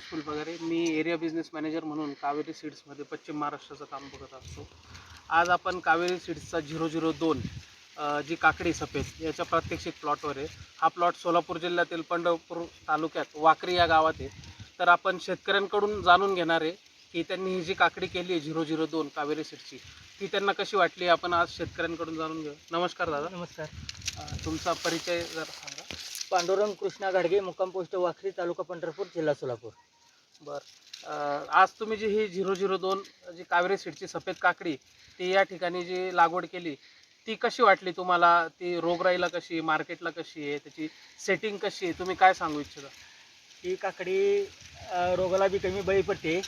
फुलपगारे. मी area business manager म्हणून कावेरी सीड्समध्ये पश्चिम महाराष्ट्राचं काम बघत असतो. आज आपण कावेरी सीड्सचा झिरो झिरो दोन जी काकडी सफेद याच्या प्रात्यक्षिक प्लॉटवर आहे. हा प्लॉट सोलापूर जिल्ह्यातील पंढरपूर तालुक्यात वाकरी या गावात आहे. तर आपण शेतकऱ्यांकडून जाणून घेणार आहे की त्यांनी ही जी काकडी केली आहे झिरो झिरो दोन कावेरी सीडची ती त्यांना कशी वाटली? आपण आज शेतकऱ्यांकडून जाणून घेऊ. नमस्कार दादा. नमस्कार. तुमचा परिचय जर सांगा. पांडुरंग कृष्णा गाडगे मुक्काम पोस्ट वाखरी तालुका पंढरपूर जिल्हा सोलापूर. बर. आज तुम्ही जी ही झिरो झिरो दोन जी कावेरी सीडची सफेद काकडी ती या ठिकाणी जी लागवड केली ती कशी वाटली तुम्हाला? ती रोगराईला कशी मार्केटला कशी आहे? त्याची सेटिंग कशी आहे? तुम्ही काय सांगू इच्छिता? ही काकडी रोगाला बी कमी बळी पडते.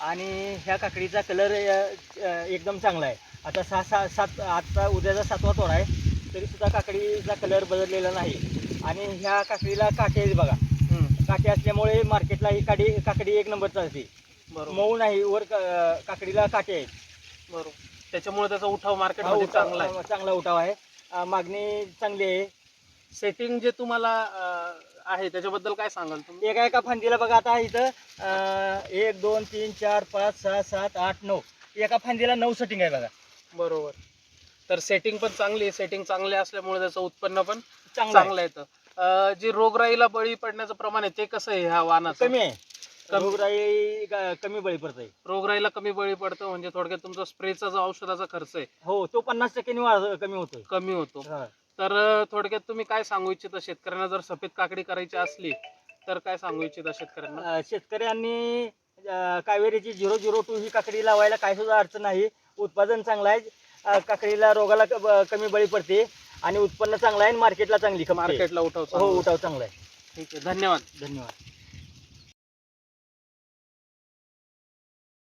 आणि ह्या काकडीचा कलर एकदम चांगला आहे. आता सहा सहा सात आता उद्याचा सातवा तोडा आहे. तरी सुद्धा काकडीचा कलर बदललेला नाही. आणि ह्या काकडीला काटे आहेत बघा. काटे असल्यामुळे मार्केटला ही काडी काकडी एक नंबर चालते. बरोबर. मऊ नाही वर का- काकडीला काटे आहेत. बरोबर. त्याच्यामुळे त्याचा उठाव हा मार्केटमध्ये उठाव- चांगला आहे. चांगला उठाव आहे. अ, मागणी चांगली आहे. सेटिंग जे तुम्हाला अं, आहे त्याच्याबद्दल काय सांगाल तुम्ही? एका एका फांदीला बघा आता इथं अं, एक दोन तीन चार पाच सहा सात आठ नऊ. एका फांदीला नऊ सेटिंग आहे बघा. बरोबर. तर सेटिंग पण चांगली आहे. सेटिंग चांगली असल्यामुळे त्याचं उत्पन्न पण चांगलं येतं अं, जे रोगराईला बळी पडण्याचं प्रमाण आहे ते कसं आहे ह्या वाहनाचं? कमी आहे. कमी. रोगराई ग- कमी बळी पडतंय. रोगराईला कमी बळी पडतं म्हणजे थोडक्यात तुमचा स्प्रेचा जो औषधाचा खर्च आहे. हो तो पन्नास टक्क्यांनी वाढ कमी होतोय. कमी होतो. हा. तर अं, थोडक्यात तुम्ही काय सांगू इच्छिता? शेतकऱ्यांना जर सफेद काकडी करायची असली तर काय सांगू इच्छिता शेतकऱ्यांना? अं, शेतकऱ्यांनी अं, कावेरीची झिरो झिरो टू ही काकडी लावायला काय सुद्धा अडचण नाही. उत्पादन चांगलं आहे. काकडीला रोगाला क- ब- कमी बळी पडते आणि उत्पन्न चांगलं आहे आणि मार्केटला चांगली खपते. मार्केटला उठाव हो चांगला. उठाव चांगला आहे ठीक आहे धन्यवाद धन्यवाद